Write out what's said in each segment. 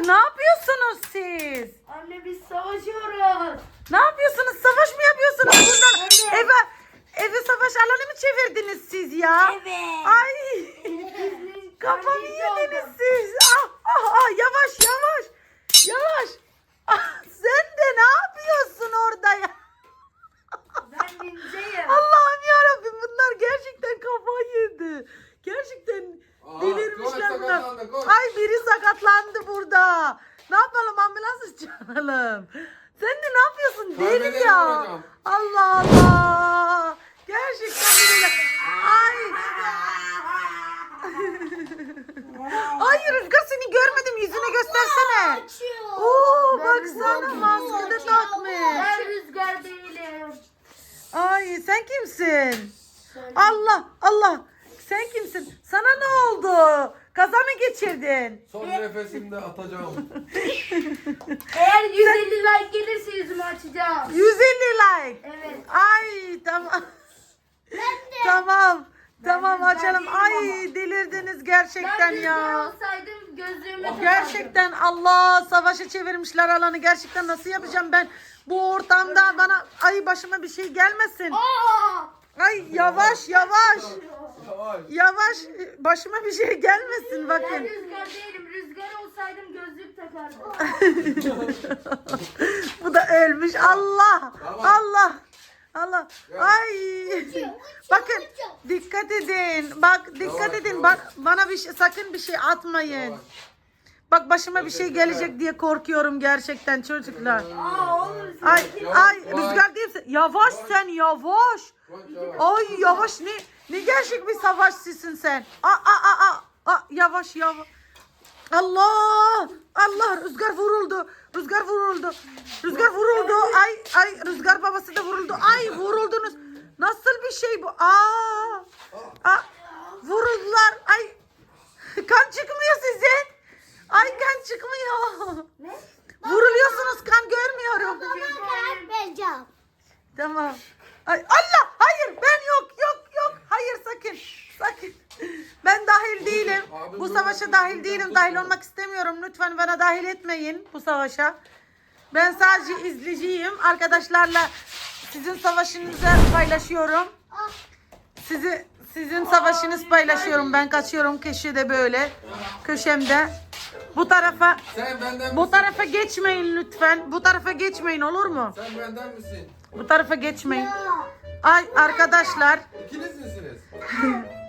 Rüzgar ne yapıyorsunuz siz? Anne biz savaşıyoruz. Ne yapıyorsunuz? Savaş mı yapıyorsunuz buradan? Evet. Eve, evi savaş alanı mı çevirdiniz siz ya? Evet. Ay kafamı yediniz siz. Ah, ah, ah, yavaş yavaş. Yavaş. Ah, sen de ne yapıyorsun orada ya? Ben ninjayım. Allah'ım yarabbim bunlar gerçekten kafayı yedi. Gerçekten Aa, delirmişler koş, bunlar. sakatlandı, koş. Ay biri sakatlandı burada. Ne yapalım ambulans çağıralım. Sen de ne yapıyorsun deli ya. Allah Allah. Gerçekten böyle. Ay. Ay Rüzgar seni görmedim yüzünü göstersene. Oo baksana maske de takmış. Ben rüzgar değilim. Ay sen kimsin? Allah Allah. Sen kimsin? Sana ne oldu? Kaza mı geçirdin? Son nefesimde atacağım. Eğer 150 like gelirse yüzümü açacağım. 150 like. Evet. Ay tamam. Ben de. Tamam. Tamam rüzgar açalım. değilim Ay ama. delirdiniz Ben gerçekten rüzgar ya. olsaydım gözlüğümü takardım. Gerçekten Allah savaşa çevirmişler alanı. Gerçekten nasıl yapacağım ben bu ortamda bana ay başıma bir şey gelmesin. Aa! Ay yavaş yavaş. Yavaş. Yavaş başıma bir şey gelmesin Ben bakın. rüzgar değilim. Rüzgar olsaydım gözlük takardım. Bu da ölmüş. Allah. Tamam. Allah. Allah. Ay. Bakın dikkat edin. Bak dikkat Yavaş, edin. yavaş. Bak bana bir şey sakın bir şey atmayın. Yavaş. Bak başıma bir şey gelecek diye korkuyorum gerçekten çocuklar. Aa oğlum sen. Ay ay rüzgar değilsin. Yavaş sen yavaş. Ay yavaş ne ne gerçek bir savaşçısın sen. Aa aa aa aa yavaş yavaş. Allah! Allah rüzgar vuruldu. Rüzgar vuruldu. Rüzgar vuruldu. Ay ay rüzgar babası da vuruldu. Ay vuruldunuz. Nasıl bir şey bu? Aa! Aa vuruldular. Ay kan çıkmıyor sizin. Ay kan çıkmıyor. Ne? Vuruluyorsunuz kan görmüyorum. Vereceğim. Tamam. Ay Allah hayır ben yok yok yok hayır sakın sakın ben dahil değilim Abi bu dur, savaşa dur, dahil değilim dahil olmak istemiyorum lütfen bana dahil etmeyin bu savaşa ben sadece izleyiciyim arkadaşlarla sizin savaşınızı paylaşıyorum sizi sizin savaşınız paylaşıyorum ben kaçıyorum köşede böyle köşemde bu tarafa Sen benden bu misin? tarafa geçmeyin lütfen bu tarafa geçmeyin olur mu? Sen benden misin? Bu tarafa geçmeyin. Ay arkadaşlar İkiniz misiniz?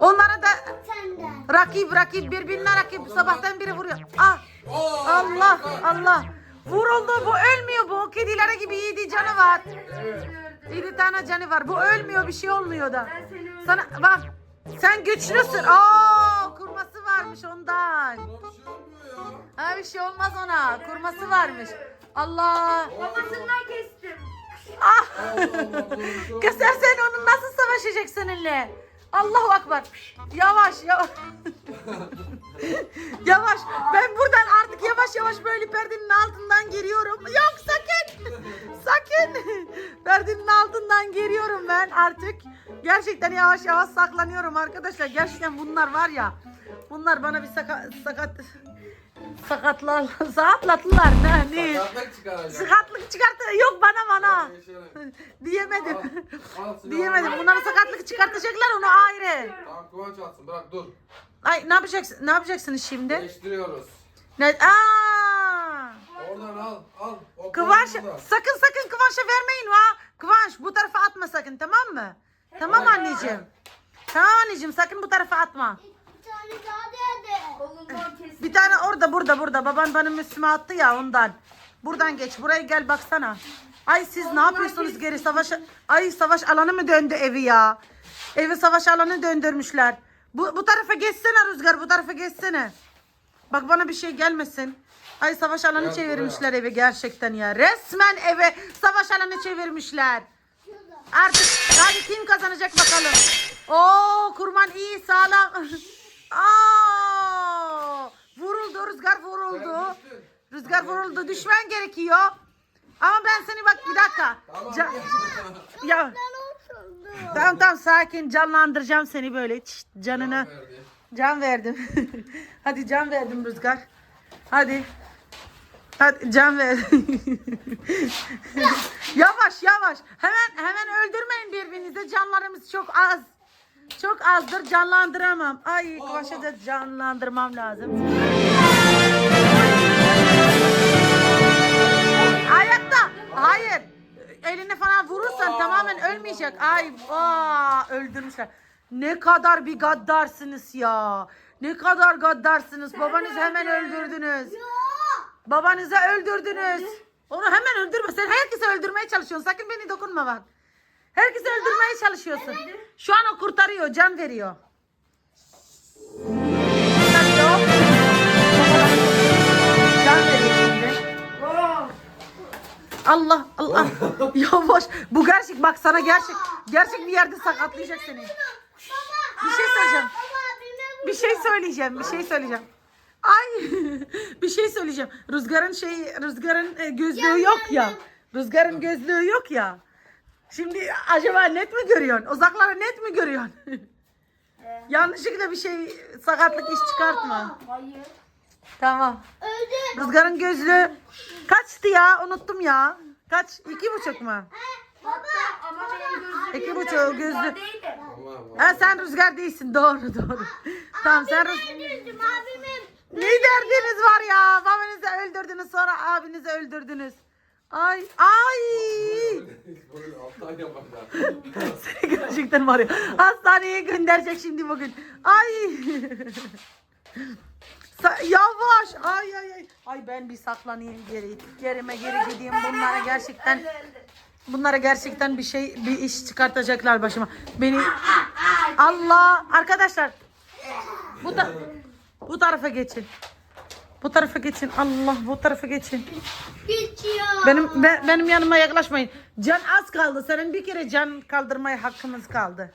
onlara da Senden. rakip rakip birbirine rakip sabahtan biri vuruyor. Ah Oo, Allah. Allah vuruldu bu ölmüyor bu kedilere gibi yedi canı var. Yedi tane canı var bu ölmüyor bir şey olmuyor da. Sana bak sen güçlüsün. Aa kurması varmış ondan. Şey. Ha bir şey olmaz ona kurması varmış. Allah. Babasından kestim. Ah. Allah Allah. buna bir şey olmuyor. Kız sen sen onun nasıl savaşacak seninle? Allahu Akbar. Yavaş yavaş. yavaş. Ben buradan artık yavaş yavaş böyle perdenin altından giriyorum. Yok sakın. sakın. perdenin altından giriyorum ben artık. Gerçekten yavaş yavaş saklanıyorum arkadaşlar. Gerçekten bunlar var ya. Bunlar bana bir sakat sakat sakatlar sakatlattılar ne ne Sakatlık çıkaracak. sakatlık çıkarttı yok bana bana diyemedim Al, al silahını. Diyemedim. Bunlara sakatlık çıkartacaklar onu ayrı. Tamam kıvanç atsın bırak dur. Ay ne yapacaksın? Ne yapacaksınız şimdi? Değiştiriyoruz. Ne? Aa! Oradan al al. O Kıvanç sakın sakın Kıvanç'a vermeyin ha. Kıvanç bu tarafa atma sakın tamam mı? Tamam anneciğim. Tamam anneciğim sakın bu tarafa atma. Bir tane daha. Kolundan. Bir tane orada burada burada. Baban benim üstüme attı ya ondan. Buradan geç. Buraya gel baksana. Ay siz ne yapıyorsunuz geri savaş Ay savaş alanı mı döndü evi ya? Evi savaş alanı döndürmüşler. Bu, bu tarafa geçsene Rüzgar bu tarafa geçsene. Bak bana bir şey gelmesin. Ay savaş alanı Gel çevirmişler evi gerçekten ya. Resmen eve savaş alanı çevirmişler. Artık hadi kim kazanacak bakalım. Oo kurban iyi sağlam. Aa, vuruldu rüzgar vuruldu. Rüzgar vuruldu düşman gerekiyor. Ama ben seni bak bir dakika. Tamam. Ca- ya tamam tamam sakin canlandıracağım seni böyle Şşt, canını can verdim. Hadi can verdim Rüzgar. Hadi. Hadi can ver. yavaş yavaş. Hemen hemen öldürmeyin birbirinizi. Canlarımız çok az. Çok azdır. Canlandıramam. Ay da canlandırmam lazım. Ayakta. Hayır. Elini falan vurursan tamamen ölmeyecek. Ay aa, öldürmüşler. Ne kadar bir gaddarsınız ya. Ne kadar gaddarsınız. Babanızı hemen öldürdünüz. Babanızı öldürdünüz. Onu hemen öldürme. Sen herkesi öldürmeye çalışıyorsun. Sakın beni dokunma bak. Herkesi öldürmeye çalışıyorsun. Şu an o kurtarıyor, can veriyor. Kurtarıyor. Can veriyor şimdi. Allah Allah. Yavaş. Bu gerçek bak sana gerçek gerçek bir yerde sakatlayacak seni. Bir şey söyleyeceğim. Bir şey söyleyeceğim. Bir şey söyleyeceğim. Ay bir şey söyleyeceğim. Rüzgarın şey rüzgarın e, gözlüğü yok ya. Rüzgarın gözlüğü yok ya. Şimdi acaba net mi görüyorsun? Uzaklara net mi görüyorsun? Yanlışlıkla bir şey sakatlık iş çıkartma. Hayır. Tamam. Öldü. Rüzgarın gözlüğü kaçtı ya? Unuttum ya. Kaç? İki buçuk mu? Hatta ama benim İki buçuk gözlü. Ha sen rüzgar değilsin. Doğru doğru. Tamam sen rüz... Öldürdüm abimin. Ne derdiniz var ya? Babanızı öldürdünüz sonra abinizi öldürdünüz. Ay ay. Seni gerçekten var ya. Hastaneye gönderecek şimdi bugün. Ay. Sa- yavaş. Ay ay ay. Ay ben bir saklanayım geri. Gerime geri gideyim. Bunlara gerçekten bunlara gerçekten bir şey bir iş çıkartacaklar başıma. Beni Allah arkadaşlar bu da bu tarafa geçin. Bu tarafa geçin. Allah bu tarafa geçin. Geçiyor. Benim be- benim yanıma yaklaşmayın. Can az kaldı. Senin bir kere can kaldırmaya hakkımız kaldı.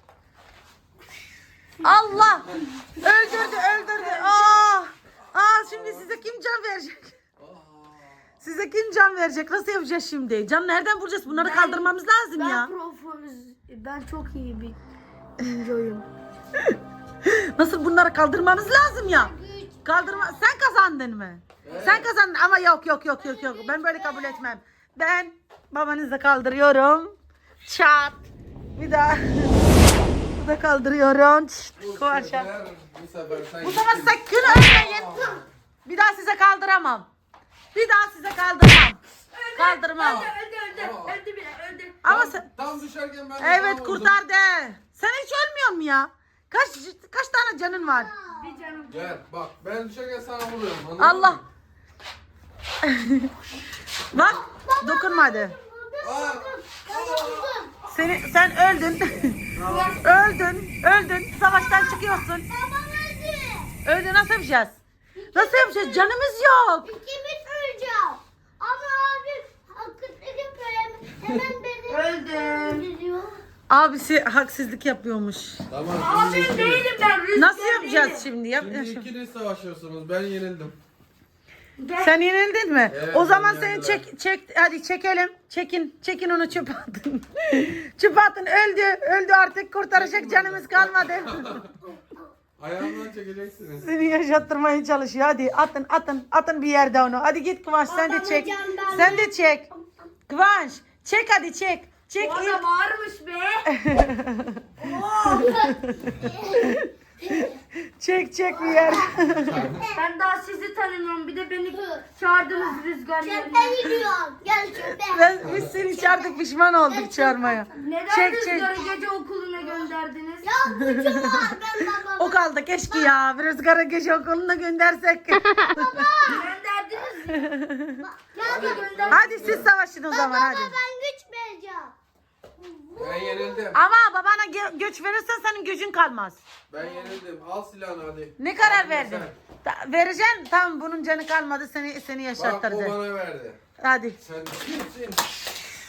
Allah! Öldürdü, öldürdü. Aa! Aa şimdi size kim can verecek? Size kim can verecek? Nasıl yapacağız şimdi? Can nereden bulacağız? Bunları kaldırmamız lazım Ben ya. profuz. Ben çok iyi bir oyuncoyum. Nasıl bunları kaldırmamız lazım ya? Kaldırma. Sen kazandın mı? Sen kazandın ama yok yok yok yok yok. Ben böyle kabul etmem. Ben babanızı kaldırıyorum. Çat. Bir daha. Bu da kaldırıyorum. Kovaşa. sefer, bu gittin. sakın ölmeyin. Bir daha size kaldıramam. Bir daha size kaldıramam. Kaldırmam. Öldü öldü. Öldü bile öldü. Ama sen... Tam düşerken ben de Evet tam vurdum. kurtardı. Sen hiç ölmüyor mu ya? Kaç kaç tane canın var? Bir canım. Gel bak ben düşerken sana vuruyorum. anladın Allah. mı? Bak dokunmadı. Aa, Seni sen öldün. öldün. Öldün. Savaştan çıkıyorsun. Öldü nasıl yapacağız? Nasıl yapacağız? Canımız yok. İkimiz öleceğim. Ama abi yapıyor. Hemen beni öldürüyor. Abisi haksızlık yapıyormuş. Tamam. Şimdi ikiniz- değilim ben. Rüzgar Nasıl yapacağız şimdi? Yap. Şimdi ikiniz savaşıyorsunuz. Ben yenildim. Sen yenildin mi? Evet, o zaman seni yendiler. çek çek hadi çekelim. Çekin. Çekin onu çöpe atın. çöpe atın öldü. Öldü artık kurtaracak canımız kalmadı. Ayağımdan çekeceksiniz. Seni yaşattırmaya çalışıyor. Hadi atın atın atın bir yerde onu. Hadi git Kıvanç sen de çek. Sen de çek. Kıvanç çek hadi çek. Çek O ilk. da bağırmış be. Çek çek bir yer. ben daha sizi tanımıyorum. Bir de beni çağırdınız rüzgar yerine. Çöpe gidiyorum. Gel çöpe. Ben, biz seni çağırdık pişman olduk çağırmaya. Neden Çek çek. rüzgarı gece okuluna gönderdiniz? Ya gücüm var ben babama. O kaldı keşke ya. Bir rüzgara gece okuluna göndersek. Gönderdiniz mi? Hadi gönder. hadi siz savaşın o zaman hadi. Baba ben. Ben yenildim. Ama babana gö- göç verirsen senin gücün kalmaz. Ben yenildim. Al silahını hadi. Ne karar Al verdin? sen. Ta- vereceksin. Tamam bunun canı kalmadı seni seni Bak o yaşattırdı. bana verdi. Hadi. Sen kimsin?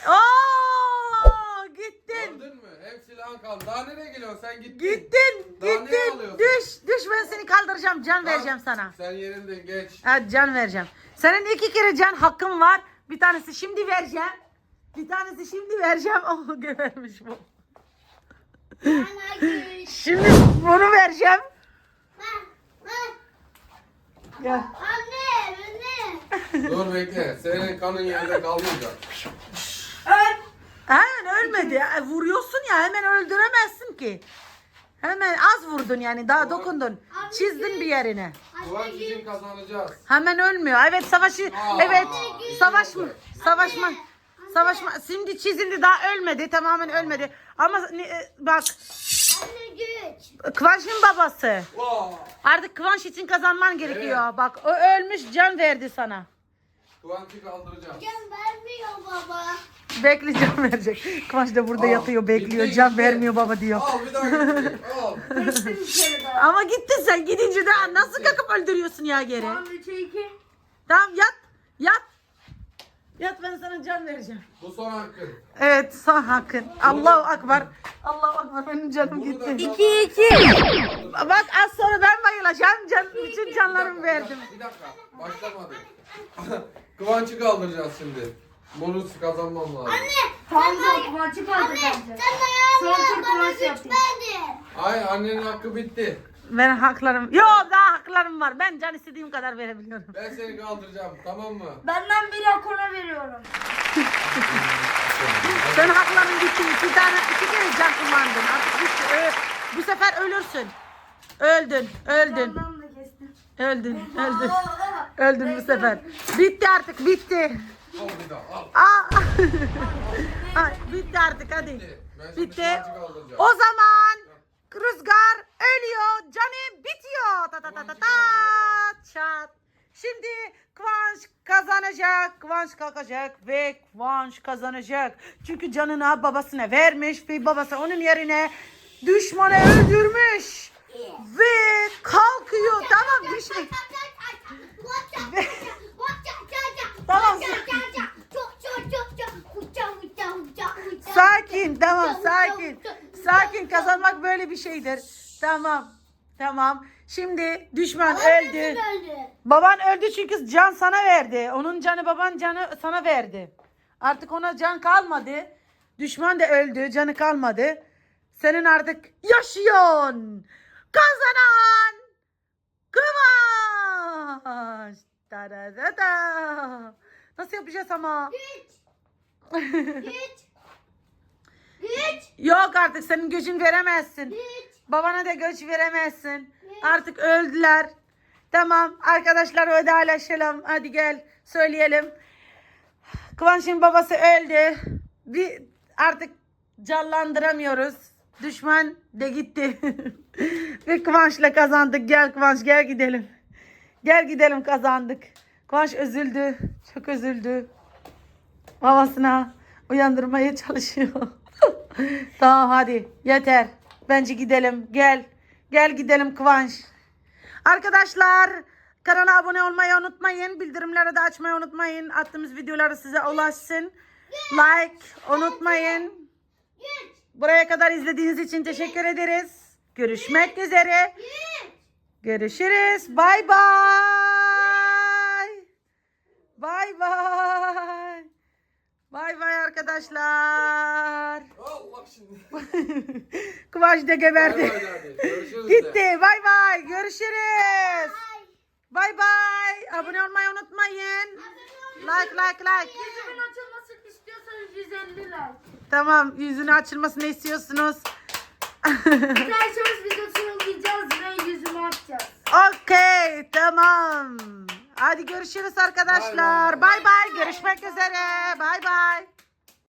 Oo gittin. Gördün mü? Hem silahın kaldı. Daha nereye geliyorsun? Sen gittin. Gittin. Daha ne Gittin. alıyorsun? Düş. Düş ben seni kaldıracağım. Can Bak, vereceğim sana. Sen yenildin geç. Hadi can vereceğim. Senin iki kere can hakkın var. Bir tanesi şimdi vereceğim. Bir tanesi şimdi vereceğim. Oh gebermiş bu. Şimdi bunu vereceğim. Ver, ver. Gel. Anne, anne. Dur bekle. Senin kanın yerde kalmayacak. Öl. Hemen ölmedi. E, Vuruyorsun ya hemen öldüremezsin ki. Hemen az vurdun yani daha dokundun. Çizdin bir yerine. Kıvanç için kazanacağız. Hemen ölmüyor. Evet savaşı Aa, evet iyi savaşma oldu. savaşma savaşma şimdi çizildi daha ölmedi tamamen ölmedi ama ne- bak Anne güç. Kıvanç'ın babası Wow. artık Kıvanç için kazanman gerekiyor bak o ölmüş can verdi sana Kıvanç'ı kaldıracağım. Can vermiyor baba. bekle can verecek Kıvanç da burada Al, yatıyor bekliyor bitti, can gitti. vermiyor baba diyor Al bir daha gitti. Al. Geçtim daha. ama gittin sen gidince daha nasıl kalkıp öldürüyorsun ya geri Tamam 3'e 2. tamam yat yat yat ben sana can vereceğim Bu son hakkın. Evet son hakkın. Allahu Akbar. Allahu Akbar benim canım Bunu da gitti. kazan- 2. Bak az sonra ben bayılacağım. Can, bütün canlarımı dakika, verdim. Bir dakika. Başlamadık. Kıvanç'ı kaldıracağız şimdi. Bunu kazanmam lazım. Tamam da maçı Anne kaldıracağım. sen Son tur bana güç yapayım. verdin. Ay annenin hakkı bitti. Ben haklarım. Yok daha haklarım var. Ben can istediğim kadar verebiliyorum. Ben seni kaldıracağım tamam mı? Benden bir akona veriyorum. Sen hakların bitti. İki tane, iki kere can kullandın. Artık bitti. Ö- bu sefer ölürsün. Öldün, öldün, Benden de kestim. öldün, öldün. Öldün bu sefer. Bitti artık, bitti. Al bir daha al. Aa. Ay, bitti artık hadi. Bitti. Ben Bitti. Kaldıracağım. O zaman Rüzgar ölüyor. Canı bitiyor. Ta ta ta ta ta. Çat. Şimdi Kıvanç kazanacak. Kıvanç kalkacak ve Kıvanç kazanacak. Çünkü canını babasına vermiş ve babası onun yerine düşmanı öldürmüş. Ve kalkıyor. Tamam düşme. Tamam. Sakin tamam sakin. Sakin kazanmak böyle bir şeydir. Tamam. Tamam. Şimdi düşman öldü. Baban öldü çünkü can sana verdi. Onun canı baban canı sana verdi. Artık ona can kalmadı. Düşman da öldü. Canı kalmadı. Senin artık yaşıyorsun. Kazanan Kıvanç. Da da da da. Nasıl yapacağız ama? Yok artık senin gücün veremezsin. Babana da göç veremezsin. Artık öldüler. Tamam arkadaşlar vedalaşalım. Hadi gel söyleyelim. Kıvanç'ın babası öldü. Bir artık canlandıramıyoruz. Düşman de gitti. Ve Kıvanç'la kazandık. Gel Kıvanç gel gidelim. Gel gidelim kazandık. Kıvanç üzüldü. Çok üzüldü. Babasına uyandırmaya çalışıyor. Tamam hadi yeter. Bence gidelim. Gel. Gel gidelim Kıvanç. Arkadaşlar kanala abone olmayı unutmayın. Bildirimleri de açmayı unutmayın. Attığımız videoları size ulaşsın. Like unutmayın. Buraya kadar izlediğiniz için teşekkür ederiz. Görüşmek üzere. Görüşürüz. Bay bay. Bay bay. Bay bay arkadaşlar. Şimdi. Kıvanç da Bay geberdi. bay hadi. Görüşürüz de. Gitti. Bay bay. Görüşürüz. Bay bay. Abone olmayı unutmayın. Like like like. Yüzümün açılmasını istiyorsanız 150 like. Tamam yüzünü açılmasını istiyorsunuz. Arkadaşlarımız videosunu yiyeceğiz ve yüzümü açacağız. Okey tamam. Hadi görüşürüz arkadaşlar. Bay bay. Bay bay. Görüşmek üzere. Bay bay.